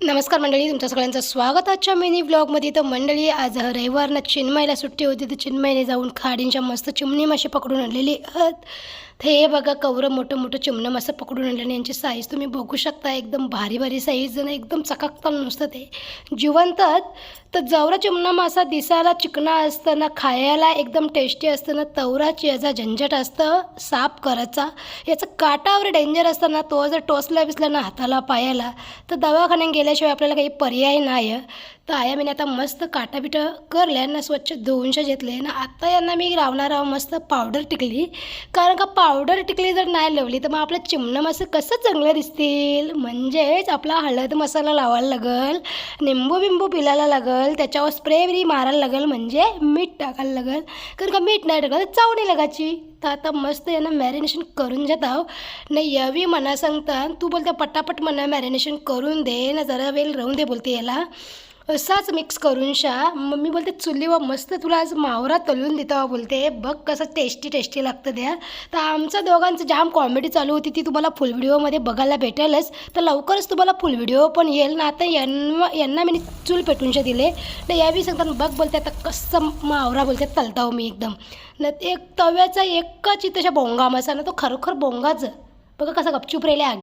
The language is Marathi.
नमस्कार मंडळी तुमचं सगळ्यांचं स्वागत. आजच्या मिनी ब्लॉगमध्ये तर मंडळी आज रविवारनं चिन्मयला सुट्टी होती. तर चिन्मयने जाऊन खाडींच्या मस्त चिमणी मासे पकडून आणलेली आहेत. तर हे बघा कवरं मोठं मोठं चिमणं असं पकडून आणलं आणि यांची साईज तुम्ही बघू शकता. एकदम भारी भारी साईज आणि एकदम चकाकताना नुसतं ते. जिवंतात तर जवरा चिमणा मासा दिसायला चिकना असतं ना खायला एकदम टेस्टी असतं ना तवराची याचा झंझट असतं साफ करायचा. याचं काटावर डेंजर असतं ना तो जर टोचला बिसला ना हाताला पायाला तर दवाखान्यात गेल्याशिवाय आपल्याला काही पर्याय नाही आहे तर आया मी आता मस्त काटा बिटं ना स्वच्छ धुवूनशा घेतले. ना आता यांना मी लावणार आहो मस्त पावडर टिकली. कारण का पावडर टिकली जर नाही लावली तर मग आपलं चिमणं मस्त कसं चांगलं दिसतील. म्हणजेच आपला हळद मसाला लावायला लागल निंबू बिंबू पिलायला लागल त्याच्यावर स्प्रे बिरी मारायला लागल म्हणजे मीठ टाकायला लागल. कारण का मीठ नाही टाकलं तर चाव नाही लागायची. तर आता मस्त यांना मॅरिनेशन करून घेत आहो. नाही यावी मना सांगता तू बोलते पटापट म्हणा मॅरिनेशन करून दे ना जरा वेळ राहून दे बोलते याला. असाच मिक्स करून शा. मग मी बोलते चुलीवर मस्त तुला आज मावरा तळून देता बोलते. बघ कसं टेस्टी टेस्टी लागतं द्या तर आमच्या दोघांचं जाम कॉमेडी चालू होती ती तुम्हाला फुल व्हिडिओमध्ये बघायला भेटेलच. तर लवकरच तुम्हाला फुल व्हिडिओ पण येईल ना. आता यांना यांना मी चूल पेटूनशा दिले. तर यावी सांगतात बघ बोलते आता कसं मावरा बोलते तलताव हो मी एकदम. न एक तव्याचा एकच इथं अशा बोंगा मसा ना तो खरोखर बोंगाच. बघा कसा गपचूप राहिले.